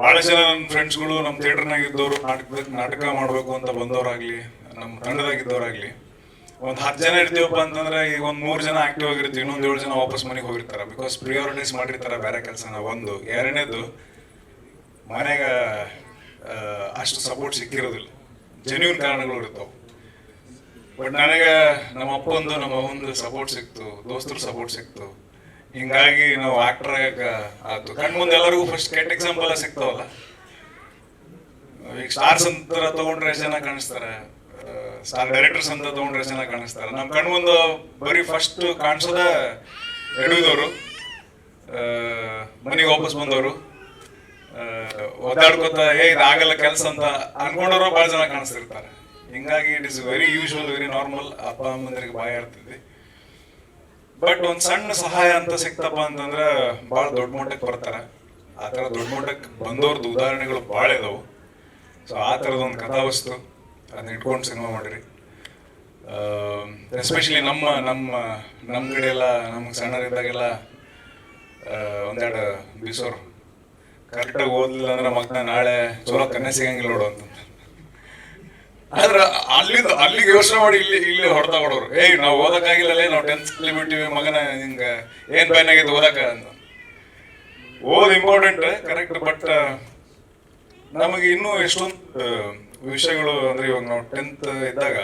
ಬಹಳ ಜನ ನನ್ನ ಫ್ರೆಂಡ್ಸ್ಗಳು ನಮ್ಮ ಥಿಯೇಟರ್ನಾಗಿದ್ದವರು ನಾಟಕ ನಾಟಕ ಮಾಡಬೇಕು ಅಂತ ಬಂದವರಾಗ್ಲಿ, ನಮ್ಮ ತಂಡದಾಗಿದ್ದವರಾಗ್ಲಿ ಒಂದು ಹತ್ತು ಜನ ಇರ್ತೀವಪ್ಪ ಅಂತಂದ್ರೆ ಈಗ ಒಂದು ಮೂರು ಜನ ಆಕ್ಟಿವ್ ಆಗಿರ್ತೀವಿ, ಇನ್ನೊಂದು ಏಳು ಜನ ವಾಪಸ್ ಮನೆಗೆ ಹೋಗಿರ್ತಾರೆ. ಬಿಕಾಸ್ ಪ್ರಿಯಾರಿಟೈಸ್ ಮಾಡಿರ್ತಾರೆ ಬೇರೆ ಕೆಲಸನ. ಒಂದು, ಎರಡನೇದು, ಮನೆಗೆ ಅಷ್ಟು ಸಪೋರ್ಟ್ ಸಿಕ್ಕಿರೋದಿಲ್ಲ. ಜೆನ್ಯೂನ್ ಕಾರಣಗಳು ಇರ್ತಾವೆ. ಬಟ್ ನನಗೆ ನಮ್ಮ ಅಪ್ಪಂದು ನಮ್ಮ ಒಂದು ಸಪೋರ್ಟ್ ಸಿಕ್ತು, ದೋಸ್ತರು ಸಪೋರ್ಟ್ ಸಿಕ್ತು. ಹಿಂಗಾಗಿ ನಾವು ಆಕ್ಟರ್ ಆಯ್ತು ಕಣ್ಮುಂದೆ ಎಲ್ಲರಿಗೂ ಫಸ್ಟ್ ಕೆಟ್ಟ ಎಕ್ಸಾಂಪಲ್ ಸಿಗ್ತಾವಲ್ಲ? ಈಗ ಸ್ಟಾರ್ಸ್ ಅಂತ ತಗೊಂಡ್ರೆ ಜನ ಕಾಣಿಸ್ತಾರೆ. ಸ್ಟಾರ್ ಡೈರೆಕ್ಟರ್ಸ್ ಅಂತ ತಗೊಂಡ್ರೆ ಜನ ಕಾಣಿಸ್ತಾರೆ. ನಮ್ಮ ಕಣ್ಮುಂದು ಬರೀ ಫಸ್ಟ್ ಕಾಣಿಸೋದ ಎಡುವುದವರು. ಮನೆಗೆ ವಾಪಸ್ ಬಂದವರು. ಒದ್ದಾಡ್ಕೋತ, ಏ, ಇದಾಗಲ್ಲ ಕೆಲಸ ಅಂತ ಅನ್ಕೊಂಡವರು ಬಹಳ ಜನ ಕಾಣಿಸ್ತಿರ್ತಾರೆ. ಹಿಂಗಾಗಿ it is very usual very normal ಅಪ್ಪ, ಅಮ್ಮಂದ್ರಿಗೆ ಭಯ ಇರ್ತೈತಿ ಬಟ್ ಒಂದ್ ಸಣ್ಣ ಸಹಾಯ ಅಂತ ಸಿಕ್ತಪ್ಪ ಅಂತಂದ್ರ ಬಹಳ ದೊಡ್ಡ ಮಟ್ಟಕ್ಕೆ ಬರ್ತಾರ. ಆ ತರ ದೊಡ್ಡ ಮಟ್ಟಕ್ಕೆ ಬಂದವ್ರದ್ದು ಉದಾಹರಣೆಗಳು ಬಹಳ ಇದಾವೆ. ಸೊ ಆ ತರದ ಒಂದು ಕಥಾವಸ್ತು ಅದನ್ನ ಇಟ್ಕೊಂಡು ಸಿನಿಮಾ ಮಾಡಿರಿ. ಎಸ್ಪೆಷಲಿ ನಮ್ಮ ನಮ್ಮ ನಮ್ಮ ಕಡೆ ಎಲ್ಲ ನಮ್ಗೆ ಸಣ್ಣರಿದ್ದಾಗೆಲ್ಲ ಒಂದೆರಡು ಬಿಸೋರು. ಕರೆಕ್ಟಾಗಿ ಓದ್ಲಿಲ್ಲ ಅಂದ್ರೆ ಮಗನ ನಾಳೆ ಚಲೋ ಕನ್ನೆ ಸಿಗಂಗಿಲ್ಲ ನೋಡು ಅಂತ ಆದ್ರೆ ಅಲ್ಲಿಂದ ಅಲ್ಲಿಗೆ ಯೋಚನೆ ಮಾಡಿ ಇಲ್ಲಿ ಇಲ್ಲಿ ಹೊಡೆತ ಹೊಡೋರು. ಏಯ್, ನಾವು ಓದಕ್ಕಾಗಿಲ್ಲಲೇ ನಾವು ಟೆಂತ್ ಬಿಟ್ಟಿವಿ ಮಗನ ಹಿಂಗ ಏನ್ ಬ್ಯಾನ್ ಆಗೈತೆ ಓದಕ್ಕ? ಅಂತ ಓದ್ ಇಂಪಾರ್ಟೆಂಟ್ ಕರೆಕ್ಟ್ ಬಟ್ ನಮಗೆ ಇನ್ನೂ ಎಷ್ಟೊಂದು ವಿಷಯಗಳು ಅಂದ್ರೆ ಇವಾಗ ನಾವು ಟೆಂತ್ ಇದ್ದಾಗ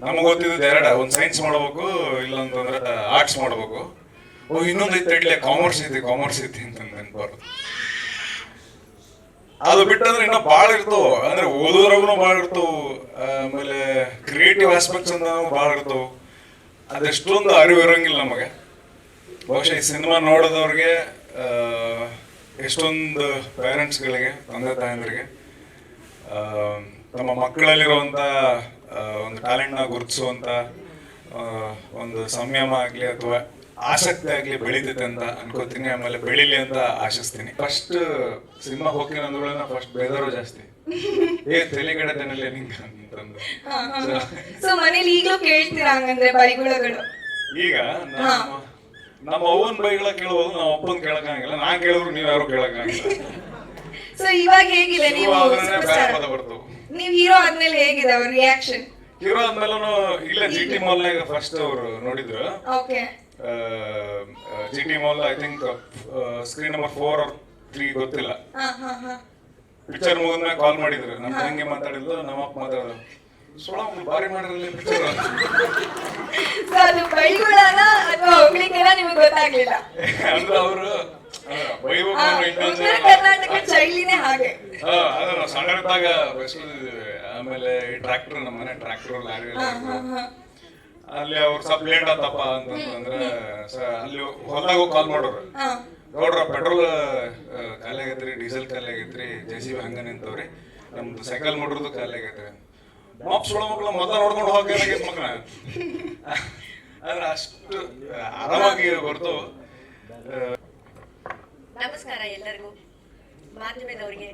ನಮಗೆ ಗೊತ್ತಿದ್ದು ಎರಡ, ಒಂದು ಸೈನ್ಸ್ ಮಾಡ್ಬೇಕು ಇಲ್ಲೊಂದು ಅಂತಂದ್ರೆ ಆರ್ಟ್ಸ್ ಮಾಡ್ಬೇಕು. ಓ, ಇನ್ನೊಂದು ಐತೆ ಕಾಮರ್ಸ್ ಐತಿ ಕಾಮರ್ಸ್ ಐತಿ ಅಂತ ನೆನ್ಪಾರು ಅದು ಬಿಟ್ಟಂದ್ರೆ ಇನ್ನೂ ಬಾಳ ಇರ್ತಾವ. ಅಂದ್ರೆ ಓದೋದ್ರಾಗೂ ಬಾಳ ಇರ್ತಾವ. ಆಮೇಲೆ ಕ್ರಿಯೇಟಿವ್ ಆಸ್ಪೆಕ್ಟ್ಸ್ ಅಂತ ಬಾಳ ಇರ್ತಾವ. ಅದೆಷ್ಟೊಂದು ಅರಿವು ಇರಂಗಿಲ್ಲ ನಮಗೆ. ಬಹುಶಃ ಈ ಸಿನಿಮಾ ನೋಡೋದವ್ರಿಗೆ ಆ, ಎಷ್ಟೊಂದು ಪೇರೆಂಟ್ಸ್ಗಳಿಗೆ ತಂದೆ ತಾಯಂದ್ರಿಗೆ ತಮ್ಮ ಮಕ್ಕಳಲ್ಲಿರುವಂಥ ಆ, ಒಂದು ಟ್ಯಾಲೆಂಟ್ನ ಗುರುತಿಸುವಂತ ಒಂದು ಸಂಯಮ ಆಗಲಿ ಅಥವಾ ಆಸಕ್ತಿ ಆಗ್ಲಿ ಬೆಳೀತೈತೆ ಅಂತ ಅನ್ಕೋತೀನಿ. ಆಮೇಲೆ ಬೆಳಿಲಿ ಅಂತ ಆಶಿಸ್ತೀನಿ. ಫಸ್ಟ್ ಸಿನಿಮಾ ಹೋಗಿ ಅಂದ್ಗಳನ್ನ ಫಸ್ಟ್ ಬೇದರು ಜಾಸ್ತಿ. ಏ ತಲೆಗಡತನಲ್ಲೇ ನಿಂಗೆ ಅಂತಂದು. ಸೊ ಮನೇಲಿ ಈಗಲೂ ಕೇಳ್ತೀರಾ ಹಂಗಂದ್ರೆ ಬೈಗುಳಗಳು? ಈಗ ನಮ್ಮ ನಮ್ಮ ಅವ್ವನ್ ಬೈಗಳ ಕೇಳ್ಬೋದು ನಮ್ಮ ಅಪ್ಪನ ಕೇಳಕ್ಕಾಗಿಲ್ಲ. ನಾನ್ ಕೇಳಿದ್ರು ನೀವ್ ಯಾರು ಕೇಳಕ್ಕಾಗಿಲ್ಲ. ಸೊ ಇವಾಗ ಹೇಗಿದೆ ನೀವು ಬೇರೆ ಪದ ಬರ್ತವು ನೀವು ಹೀರೋ ಆದ್ಮೇಲೆ ಹೇಗಿದೆ ಅವ್ರ ರಿಯಾಕ್ಷನ್ ಹೀರೋ ಆದ್ಮೇಲೂ ಇಲ್ಲ ಜಿ ಟಿ ಮಾಲ್ನಾಗ ಫಸ್ಟ್ ಅವ್ರು ನೋಡಿದ್ರು. Okay G T mall I think screen number four or three ಗೊತ್ತಿಲ್ಲ. ಪಿಕ್ಚರ್ ಮುಗಿದ್ಮೇಲೆ ಕಾಲ್ ಮಾಡಿದ್ರು. ನಮ್ಮ ತಂಗಿ ಮಾತಾಡಿದ್ಲು ನಮ್ಮ ಅಪ್ಪ ಮಾತಾಡಿದ್ರು. ಸೋಳ ಬಾರಿ ಮಾಡಿರಲಿ ಪಿಕ್ಚರ್ ಸೊ ಅದು ಬೈಗುಳನ ಅಥವಾ ಹೋಗ್ಲಿಕ್ಕೆಲ್ಲ ನಿಮಗೆ ಗೊತ್ತಾಗ್ಲಿಲ್ಲ. ಅಂದ್ರೆ ಅವರು ಬೈಬೇಕು ಆ, ಅನ್ನೋ intention ಉತ್ತರ ಕರ್ನಾಟಕ ಶೈಲಿನೇ ಹಾಗೆ. ಹಾ ಅದ ನಾವು ಸಣ್ಣರಿದ್ದಾಗ ಬಯಸ್ಕೊಂಡಿದ್ದೀವಿ ಆಮೇಲೆ ಟ್ರ್ಯಾಕ್ಟರ್ ನಮ್ಮ ಮನೆ ಟ್ರ್ಯಾಕ್ಟರ್ ಲಾರಿ ಎಲ್ಲ. ಅಲ್ಲಿ ಅವ್ರ ಸ್ವಲ್ಪ ಲೇಟ್ ಆತಪ್ಪ ಅಂತಂದ್ರೆ ಸ- ಅಲ್ಲಿ ಹೊಲ್ದಾಗ ಹೋಗಿ ಕಾಲ್ ಮಾಡೋರು. ನೋಡ್ರ ಪೆಟ್ರೋಲ್ ಖಾಲಿ ಆಗೈತ್ರಿ ಡೀಸೆಲ್ ಖಾಲಿ ಆಗೈತ್ರಿ ಜೆ ಸಿ ಬಿ ಹಂಗ ನಿಂತವ್ರಿ. ನಮ್ದು ಸೈಕಲ್ ಮಾಡಿರೋದು ಖಾಲಿ ಆಗೈತ್ರಿ ಮಾಪ್ ಒಳ ಮಕ್ಳು ಮೊದಲ ನೋಡ್ಕೊಂಡು ಹೋಗಿ ಮಕ್ಕಳ ಆದ್ರೆ ಅಷ್ಟು ಆರಾಮಾಗಿ ಬರ್ತು ನಮಸ್ಕಾರ ಎಲ್ಲರಿಗೂ. ಮಾಧ್ಯಮದವ್ರಿಗೆ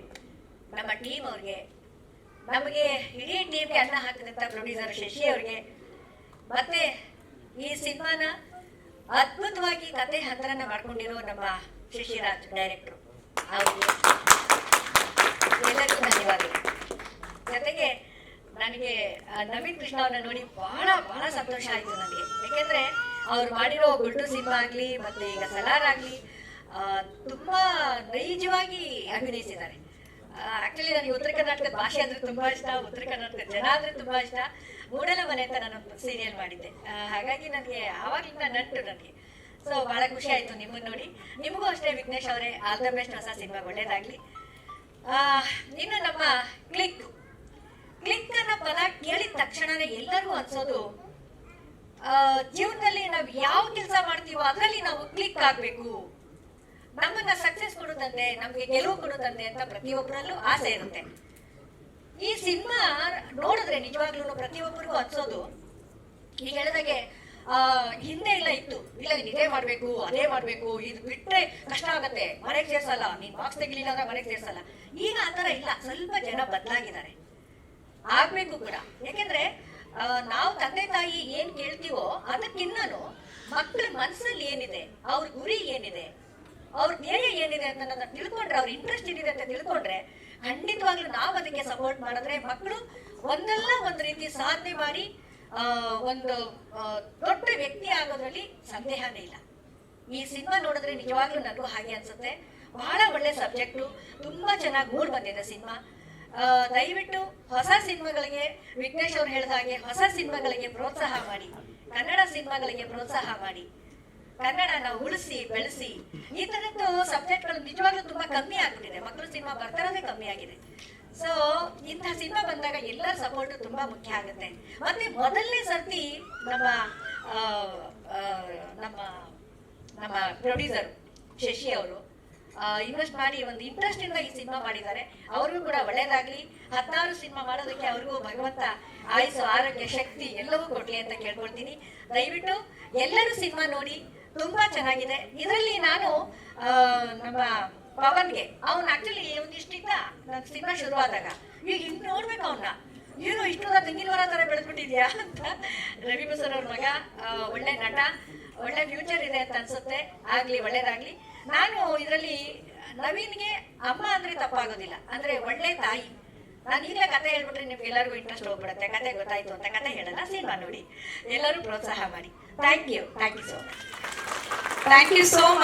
ನಮ್ಮ ಟೀಮ್ ಅವ್ರಿಗೆ. ನಮಗೆ ಇಡೀ ಟೀಮ್ಗೆ ಅನ್ನ ಹಾಕಿದಂಥ ಪ್ರೊಡ್ಯೂಸರ್ ಶಶಿ ಅವ್ರಿಗೆ. ಮತ್ತೆ ಈ ಸಿನಿಮಾನ ಅದ್ಭುತವಾಗಿ ಕತೆ ಹಂತರನ್ನ ಮಾಡ್ಕೊಂಡಿರೋ ನಮ್ಮ ಶಶಿರಾಜ್ ಡೈರೆಕ್ಟ್ರು. ಎಲ್ಲರಿಗೂ ಧನ್ಯವಾದಗಳು. ಜೊತೆಗೆ ನನಗೆ ನವೀನ್ ಕೃಷ್ಣ ಅವ್ರನ್ನ ನೋಡಿ ಬಹಳ ಬಹಳ ಸಂತೋಷ ಆಯ್ತು ನನಗೆ. ಯಾಕೆಂದ್ರೆ ಅವ್ರು ಮಾಡಿರೋ ಗುಲ್ಟು ಸಿನಿಮಾ ಆಗ್ಲಿ, ಮತ್ತೆ ಈಗ ಸಲಾರ್ ಆಗ್ಲಿ ತುಂಬಾ ನೈಜವಾಗಿ ಅಭಿನಯಿಸಿದ್ದಾರೆ. ಆಕ್ಚುಲಿ ನನಗೆ ಉತ್ತರ ಕರ್ನಾಟಕದ ಭಾಷೆ ಅಂದ್ರೆ ತುಂಬಾ ಇಷ್ಟ, ಉತ್ತರ ಕರ್ನಾಟಕದ ಜನ ಅಂದ್ರೆ ತುಂಬಾ ಇಷ್ಟ. ಮೂಡಲ ಮನೆ ಅಂತ ನಾನು ಸೀರಿಯಲ್ ಮಾಡಿದ್ದೆ. ಹಾಗಾಗಿ ನನಗೆ ಆವಾಗಲಿಂದ ನಂಟು ನನಗೆ. ಸೊ ಬಹಳ ಖುಷಿ ಆಯ್ತು ನಿಮ್ಮನ್ನ ನೋಡಿ. ನಿಮಗೂ ಅಷ್ಟೇ ವಿಘ್ನೇಶ್ ಅವರೇ ಆಲ್ ದ ಬೆಸ್ಟ್ ಹೊಸ ಸಿನಿಮಾ ಒಳ್ಳೇದಾಗ್ಲಿ. ಇನ್ನು ನಮ್ಮ ಕ್ಲಿಕ್. ಕ್ಲಿಕ್ ಅನ್ನ ಪದ ಕೇಳಿದ ತಕ್ಷಣನೇ ಎಲ್ಲರಿಗೂ ಅನ್ಸೋದು ಜೀವನದಲ್ಲಿ ನಾವು ಯಾವ ಕೆಲಸ ಮಾಡ್ತೀವೋ ಅದರಲ್ಲಿ ನಾವು ಕ್ಲಿಕ್ ಆಗ್ಬೇಕು. ನಮ್ಮನ್ನ ಸಕ್ಸಸ್ ಕೊಡುತ್ತಂತೆ, ನಮ್ಗೆ ಗೆಲುವು ಕೊಡುತ್ತಂತೆ ಅಂತ ಪ್ರತಿಯೊಬ್ಬರಲ್ಲೂ ಆಸೆ ಇರುತ್ತೆ. ಈ ಸಿನಿಮಾ ನೋಡಿದ್ರೆ ನಿಜವಾಗ್ಲೂ ಪ್ರತಿಯೊಬ್ಬರಿಗೂ ಅನ್ಸೋದು. ಈಗ ಹೇಳಿದಾಗೆ ಆ, ಹಿಂದೆ ಎಲ್ಲ ಇತ್ತು. ಇಲ್ಲ ನೀನ್ ಇದೇ ಮಾಡ್ಬೇಕು ಅದೇ ಮಾಡ್ಬೇಕು ಇದು ಬಿಟ್ರೆ ಕಷ್ಟ ಆಗತ್ತೆ. ಮನೆಗೆ ಸೇರ್ಸಲ್ಲ ನೀನ್ ಬಾಕ್ಸ್ ತೆಗಿಲಿಲ್ಲ ಅಂದ್ರೆ ಮನೆಗೆ ಸೇರ್ಸಲ್ಲ. ಈಗ ಆತರ ಇಲ್ಲ. ಸ್ವಲ್ಪ ಜನ ಬದಲಾಗಿದ್ದಾರೆ. ಆಗ್ಬೇಕು ಕೂಡ. ಯಾಕೆಂದ್ರೆ ನಾವು ತಂದೆ ತಾಯಿ ಏನ್ ಕೇಳ್ತೀವೋ ಅದಕ್ಕಿನ್ನನು ಮಕ್ಕಳ ಮನಸ್ಸಲ್ಲಿ ಏನಿದೆ ಅವ್ರ ಗುರಿ ಏನಿದೆ ಅವ್ರ ಧ್ಯೇಯ ಏನಿದೆ ಅಂತ ತಿಳ್ಕೊಂಡ್ರೆ ಅವ್ರ ಇಂಟ್ರೆಸ್ಟ್ ಏನಿದೆ ಅಂತ ತಿಳ್ಕೊಂಡ್ರೆ ಖಂಡಿತವಾಗ್ಲೂ ನಾವು ಮಾಡಿದ್ರೆ ಮಕ್ಕಳು ಒಂದಲ್ಲ ಒಂದು ರೀತಿ ಸಾಧನೆ ಮಾಡಿ ಒಂದು ದೊಡ್ಡ ವ್ಯಕ್ತಿ ಆಗೋದ್ರಲ್ಲಿ ಸಂದೇಹನೇ ಇಲ್ಲ. ಈ ಸಿನಿಮಾ ನೋಡಿದ್ರೆ ನಿಜವಾಗ್ಲೂ ನನಗೂ ಹಾಗೆ ಅನ್ಸುತ್ತೆ. ಬಹಳ ಒಳ್ಳೆ ಸಬ್ಜೆಕ್ಟು, ತುಂಬಾ ಚೆನ್ನಾಗಿ ಮೂಡ್ ಬಂದಿದೆ ಸಿನಿಮಾ. ದಯವಿಟ್ಟು ಹೊಸ ಸಿನಿಮಾಗಳಿಗೆ, ವಿಘ್ನೇಶ್ ಅವ್ರು ಹೇಳಿದ ಹಾಗೆ ಹೊಸ ಸಿನಿಮಾಗಳಿಗೆ ಪ್ರೋತ್ಸಾಹ ಮಾಡಿ. ಕನ್ನಡ ಸಿನಿಮಾಗಳಿಗೆ ಪ್ರೋತ್ಸಾಹ ಮಾಡಿ. ಕನ್ನಡನ ಉಳಿಸಿ, ಬೆಳೆಸಿ. ಈ ತರದ್ದು ಸಬ್ಜೆಕ್ಟ್ಗಳು ನಿಜವಾಗ್ಲೂ ತುಂಬಾ ಕಮ್ಮಿ ಆಗ್ಬಿಟ್ಟಿದೆ. ಮಕ್ಕಳು ಸಿನಿಮಾ ಬರ್ತಾರೋದೇ ಕಮ್ಮಿ ಆಗಿದೆ. ಸೊ ಇಂಥ ಸಿನಿಮಾ ಬಂದಾಗ ಎಲ್ಲರ ಸಪೋರ್ಟ್ ತುಂಬಾ ಮುಖ್ಯ ಆಗುತ್ತೆ. ಮತ್ತೆ ಮೊದಲನೇ ಸರ್ತಿ ನಮ್ಮ ನಮ್ಮ ನಮ್ಮ ಪ್ರೊಡ್ಯೂಸರ್ ಶಶಿ ಅವರು ಇನ್ವೆಸ್ಟ್ ಮಾಡಿ ಒಂದು ಇಂಟ್ರೆಸ್ಟ್ ಇಂದ ಈ ಸಿನಿಮಾ ಮಾಡಿದ್ದಾರೆ. ಅವ್ರಿಗೂ ಕೂಡ ಒಳ್ಳೇದಾಗ್ಲಿ. ಹತ್ತಾರು ಸಿನಿಮಾ ಮಾಡೋದಕ್ಕೆ ಅವ್ರಿಗೂ ಭಗವಂತ ಆಯುಸು ಆರೋಗ್ಯ, ಶಕ್ತಿ ಎಲ್ಲವೂ ಕೊಡ್ಲಿ ಅಂತ ಕೇಳ್ಕೊಳ್ತೀನಿ. ದಯವಿಟ್ಟು ಎಲ್ಲರೂ ಸಿನಿಮಾ ನೋಡಿ ತುಂಬಾ ಚೆನ್ನಾಗಿದೆ. ಇದರಲ್ಲಿ ನಾನು ನಮ್ಮ ಪವನ್ಗೆ. ಅವ್ನು ಆಕ್ಚುಲಿ ಒಂದಿಷ್ಟಿದ್ದ ನನ್ ಸಿನಿಮಾ ಶುರುವಾದಾಗ. ಈಗ ಹಿಂಗ್ ನೋಡ್ಬೇಕು ಅವನ್ನ ಏನು ಇಷ್ಟೊಂದ ತೆಂಗಿನ ಮರ ತರ ಬೆಳೆದ್ಬಿಟ್ಟಿದ್ಯಾ ಅಂತ ರವಿ ಬಸರ್ ಅವ್ರ ಮಗ ಒಳ್ಳೆ ನಟ, ಒಳ್ಳೆ ಫ್ಯೂಚರ್ ಇದೆ ಅಂತ ಅನ್ಸುತ್ತೆ. ಆಗ್ಲಿ, ಒಳ್ಳೇದಾಗ್ಲಿ. ನಾನು ಇದರಲ್ಲಿ ನವೀನ್ಗೆ ಅಮ್ಮ ಅಂದ್ರೆ ತಪ್ಪಾಗೋದಿಲ್ಲ. ಅಂದ್ರೆ ಒಳ್ಳೆ ತಾಯಿ. ನಾನು ಈಗಲೇ ಕತೆ ಹೇಳ್ಬಿಟ್ರೆ ನಿಮ್ಗೆ ಎಲ್ಲರಿಗೂ ಇಂಟ್ರೆಸ್ಟ್ ಹೋಗ್ಬಿಡುತ್ತೆ. ಕತೆ ಗೊತ್ತಾಯ್ತು ಅಂತ ಕತೆ ಹೇಳಲ್ಲ. ಸಿನಿಮಾ ನೋಡಿ. ಎಲ್ಲರೂ ಪ್ರೋತ್ಸಾಹ ಮಾಡಿ. Thank you thank you so much thank you so much